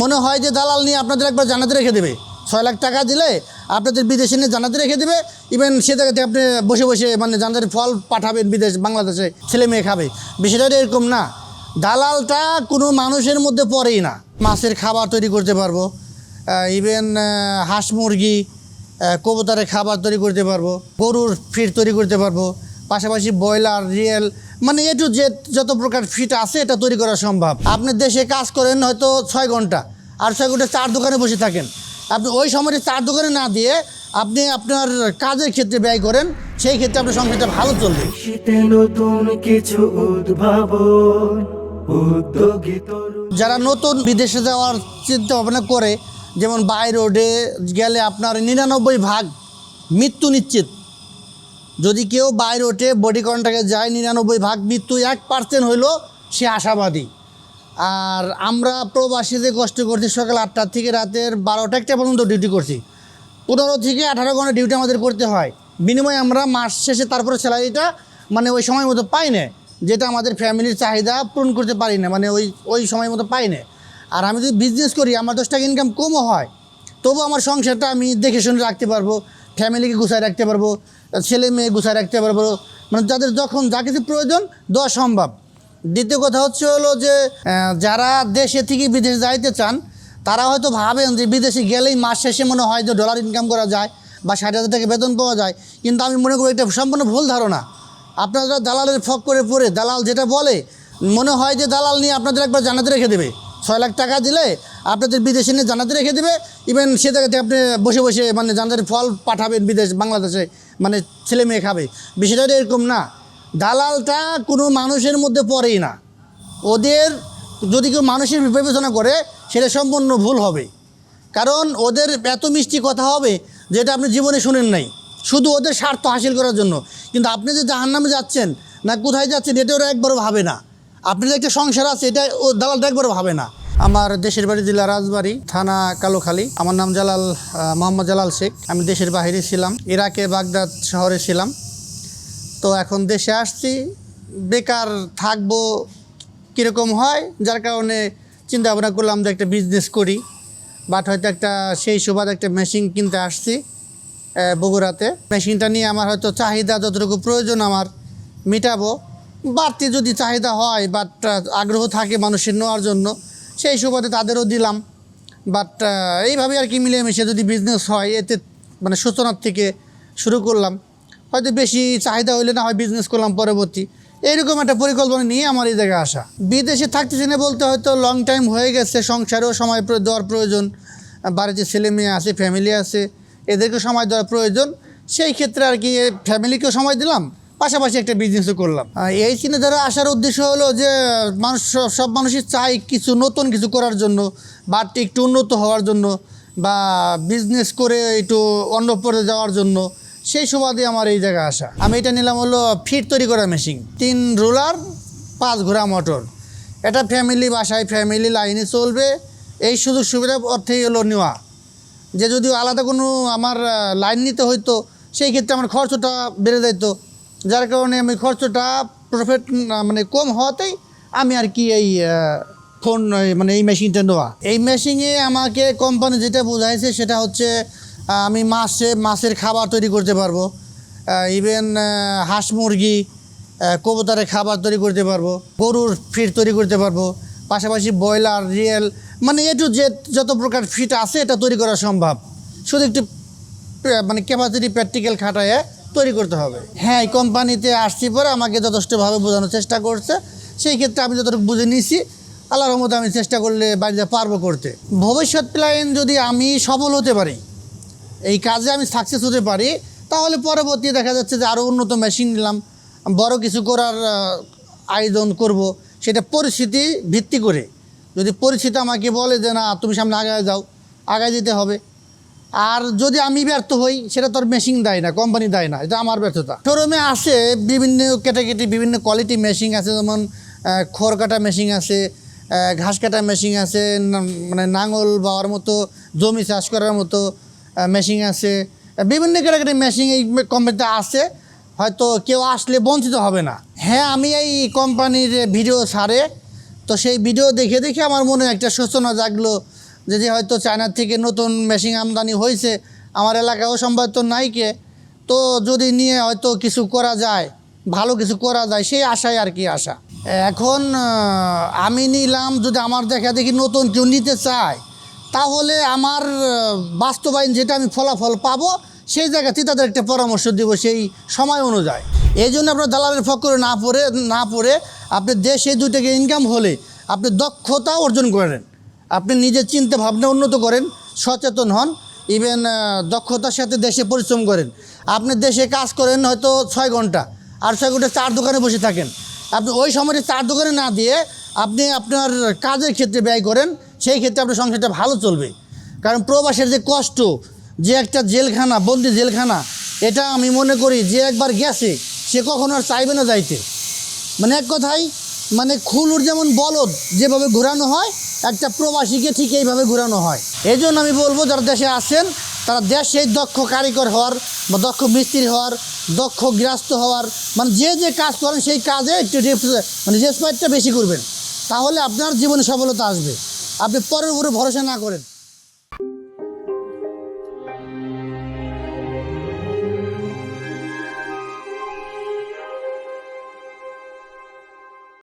মনে হয় যে দালাল নিয়ে আপনাদের একবার জানাতে রেখে দেবে। ছয় লাখ টাকা দিলে আপনাদের বিদেশে নিয়ে জানাতে রেখে দেবে। ইভেন সে জায়গাতে আপনি বসে বসে মানে জানাতে ফল পাঠাবেন বিদেশ, বাংলাদেশে ছেলে মেয়ে খাবে। বিষয়টা এরকম না। দালালটা কোনো মানুষের মধ্যে পড়েই না। মাছের খাবার তৈরি করতে পারব। ইভেন হাঁস মুরগি কবুতরের খাবার তৈরি করতে পারব। গরুর ফিড তৈরি করতে পারব। পাশাপাশি ব্রয়লার রিয়েল মানে এ টু জেড যত প্রকার ফিট আছে এটা তৈরি করা সম্ভব। আপনি দেশে কাজ করেন হয়তো ছয় ঘণ্টা আর ছয় ঘণ্টা চার দোকানে বসে থাকেন। আপনি ওই সময়টা চার দোকানে না দিয়ে আপনি আপনার কাজের ক্ষেত্রে ব্যয় করেন সেই ক্ষেত্রে আপনার সংসারটা ভালো চলবে। নতুন কিছু উদ্ভাবন যারা নতুন বিদেশে যাওয়ার চিন্তা ভাবনা করে যেমন বাই রোডে গেলে আপনার নিরানব্বই ভাগ মৃত্যু নিশ্চিত। যদি কেউ বাই রোডে বডি কন্ট্রাক্টে যায়, নিরানব্বই ভাগ মৃত্যু এক পার্সেন্ট হইল সে আশাবাদী। আর আমরা প্রবাসীদের কষ্ট করছি, সকাল আটটার থেকে রাতের বারোটা একটা পর্যন্ত ডিউটি করছি। পনেরো থেকে আঠারো ঘণ্টা ডিউটি আমাদের করতে হয়। বিনিময়ে আমরা মাস শেষে তারপরে স্যালারিটা মানে ওই সময় মতো পাই না, যেটা আমাদের ফ্যামিলির চাহিদা পূরণ করতে পারি না মানে ওই ওই সময় মতো পাই না। আর আমি যদি বিজনেস করি, আমার দশ টাকা ইনকাম কমও হয় তবু আমার সংসারটা আমি দেখে শুনে রাখতে পারব ফ্যামিলিকে গুছায় রাখতে পারব। ছেলে মেয়ে গুছায় রাখতে পারব। মানে যাদের যখন যা কিছু প্রয়োজন দেওয়া সম্ভব। দ্বিতীয় কথা হচ্ছে হলো যে যারা দেশে থেকে বিদেশে যাইতে চান, তারা হয়তো ভাবেন যে বিদেশে গেলেই মাস শেষে মনে হয় যে ডলার ইনকাম করা যায় বা ষাট হাজার টাকা বেতন পাওয়া যায়। কিন্তু আমি মনে করি এটা সম্পূর্ণ ভুল ধারণা। আপনারা দালালের ফক করে পড়ে দালাল যেটা বলে, মনে হয় যে দালাল নিয়ে আপনাদের একবার জানাতে রেখে দেবে। ছয় লাখ টাকা দিলে আপনাদের বিদেশে নিয়ে জানাতে রেখে দেবে। ইভেন সে জায়গাতে আপনি বসে বসে মানে জানাতে ফল পাঠাবেন বিদেশ, বাংলাদেশে মানে ছেলে মেয়ে খাবে। বিষয়টা এরকম না। দালালটা কোনো মানুষের মধ্যে পড়েই না। ওদের যদি কেউ মানুষের বিবেচনা করে, সেটা সম্পূর্ণ ভুল হবে। কারণ ওদের এত মিষ্টি কথা হবে যেটা আপনি জীবনে শুনেন নাই। শুধু ওদের স্বার্থ হাসিল করার জন্য। কিন্তু আপনি যে জাহান নামে যাচ্ছেন না কোথায় যাচ্ছেন, এটা ওরা একবারও ভাবে না। আপনি যে একটা সংসার আছে, এটা ও দালালটা একবারও ভাবে না। আমার দেশের বাড়ি জেলা রাজবাড়ি, থানা কালোখালী। আমার নাম জালাল মোহাম্মদ জালাল শেখ। আমি দেশের বাইরে ছিলাম, ইরাকে বাগদাদ শহরে ছিলাম। তো এখন দেশে আসছি, বেকার থাকব কীরকম হয়? যার কারণে চিন্তা ভাবনা করলাম যে একটা বিজনেস করি। বাট হয়তো একটা সেই সুবাদ একটা মেশিন কিনতে আসছি বগুড়াতে। মেশিনটা নিয়ে আমার হয়তো চাহিদা যতটুকু প্রয়োজন আমার মেটাবো। বাড়তি যদি চাহিদা হয় বাট আগ্রহ থাকে মানুষের নেওয়ার জন্য সেই সুবাদে তাদেরও দিলাম। বাট এইভাবে আর কি মিলেমিশে যদি বিজনেস হয়, এতে মানে সূচনার থেকে শুরু করলাম। হয়তো বেশি চাহিদা হইলে না হয় বিজনেস করলাম পরবর্তী। এইরকম একটা পরিকল্পনা নিয়ে আমার এই জায়গায় আসা। বিদেশে থাকতেছি না বলতে হয়তো লং টাইম হয়ে গেছে, সংসারেও সময় দেওয়ার প্রয়োজন। বাড়িতে ছেলে মেয়ে আছে ফ্যামিলি আছে এদেরকে সময় দেওয়ার প্রয়োজন। সেই ক্ষেত্রে আর কি ফ্যামিলিকেও সময় দিলাম। পাশাপাশি একটা বিজনেসও করলাম। এই চিন্তাধারা আসার উদ্দেশ্য হলো যে, মানুষ সব- মানুষই চায় কিছু নতুন কিছু করার জন্য বা একটু উন্নত হওয়ার জন্য, বা বিজনেস করে একটু অন্য পরে যাওয়ার জন্য। সেই সুবাদে আমার এই জায়গায় আসা। আমি এটা নিলাম হলো ফিট তৈরি করা মেশিন তিন রোলার, পাঁচ ঘোড়া মোটর এটা ফ্যামিলি বাসায় ফ্যামিলি লাইনে চলবে। এই সুযোগ সুবিধা অর্থেই হলো নেওয়া। যে যদি আলাদা কোনো আমার লাইন নিতে হইতো, সেই ক্ষেত্রে আমার খরচটা বেড়ে যেত যার কারণে আমি খরচটা প্রফিট মানে কম হওয়াতেই আমি আর কি এই ফোন মানে এই মেশিনটা নেওয়া। এই মেশিনে আমাকে কোম্পানি যেটা বোঝাইছে সেটা হচ্ছে আমি মাসে মাছের খাবার তৈরি করতে পারব। ইভেন হাঁস মুরগি কবুতরের খাবার তৈরি করতে পারব। গরুর ফিড তৈরি করতে পারব। পাশাপাশি ব্রয়লার, রিয়েল মানে এ টু জেড যত প্রকার ফিট আছে, এটা তৈরি করা সম্ভব। শুধু একটু মানে ক্যাপাসিটি প্র্যাকটিক্যাল খাটায় তৈরি করতে হবে। হ্যাঁ এই কোম্পানিতে আসছি পরে আমাকে যথেষ্টভাবে বোঝানোর চেষ্টা করছে। সেই ক্ষেত্রে আমি যতটুকু বুঝে নিয়েছি আল্লাহর রহমতে আমি চেষ্টা করলে বাড়িতে পারব করতে। ভবিষ্যৎ প্ল্যান যদি আমি সফল হতে পারি, এই কাজে আমি সাকসেস হতে পারি, তাহলে পরবর্তী দেখা যাচ্ছে যে আরও উন্নত মেশিন নিলাম, বড় কিছু করার আয়োজন করব। সেটা পরিস্থিতি ভিত্তি করে। যদি পরিস্থিতি আমাকে বলে যে, না, তুমি সামনে আগায় যাও, আগায় যেতে হবে। আর যদি আমি ব্যর্থ হই, সেটা তোর মেশিন দেয় না কোম্পানি দেয় না, এটা আমার ব্যর্থতা। শোরুমে আসে বিভিন্ন ক্যাটাগরি বিভিন্ন কোয়ালিটি মেশিন আছে, যেমন খড় কাটা মেশিন আছে ঘাস কাটা মেশিন আছে মানে নাঙল বাওয়ার মতো, জমি চাষ করার মতো মেশিন আছে। বিভিন্ন ক্যাটাগরি মেশিন এই কোম্পানিতে আছে হয়তো কেউ আসলে বঞ্চিত হবে না। হ্যাঁ আমি এই কোম্পানির ভিডিও ছাড়ে, তো সেই ভিডিও দেখে দেখে আমার মনে একটা সূচনা জাগলো যে যে হয়তো চায়নার থেকে নতুন মেশিন আমদানি হয়েছে, আমার এলাকায়ও সম্ভবত নাইকে। তো যদি নিয়ে হয়তো কিছু করা যায়, ভালো কিছু করা যায়, সেই আশায় আর কি আশা। এখন আমি নিলাম, যদি আমার দেখা দেখি নতুন কেউ নিতে চায়, তাহলে আমার বাস্তবায়ন যেটা আমি ফলাফল পাবো, সেই জায়গাতে তাদের একটা পরামর্শ দেব সেই সময় অনুযায়ী। এই জন্য আপনার দালালের ফকরে না পড়ে না পড়ে আপনি দেশে দুই টাকা ইনকাম হলে আপনি দক্ষতা অর্জন করেন। আপনি নিজের চিন্তা ভাবনা উন্নত করেন, সচেতন হন ইভেন দক্ষতার সাথে দেশে পরিশ্রম করেন। আপনি দেশে কাজ করেন হয়তো ছয় ঘণ্টা, আর ছয় ঘণ্টা চার দোকানে বসে থাকেন। আপনি ওই সময়টা চার দোকানে না দিয়ে আপনি আপনার কাজের ক্ষেত্রে ব্যয় করেন, সেই ক্ষেত্রে আপনার সংসারটা ভালো চলবে। কারণ প্রবাসের যে কষ্ট, যে একটা জেলখানা, বন্দি জেলখানা, এটা আমি মনে করি যে একবার গেছে, সে কখনো আর চাইবে না যাইতে। মানে এক কথায় মানে খুলুর যেমন বলদ যেভাবে ঘোরানো হয়, একটা প্রবাসীকে ঠিক এইভাবে ঘোরানো হয়। এই জন্য আমি বলব, যারা দেশে আসেন তারা দেশে দক্ষ কারিগর হওয়ার বা দক্ষ মিস্ত্রি হওয়ার, দক্ষ গৃহস্থ হওয়ার মানে যে যে কাজ করেন সেই কাজে একটু মানে রেসপেক্টটা বেশি করবেন। তাহলে আপনার জীবনে সফলতা আসবে। আপনি পরের উপরে ভরসা না করেন।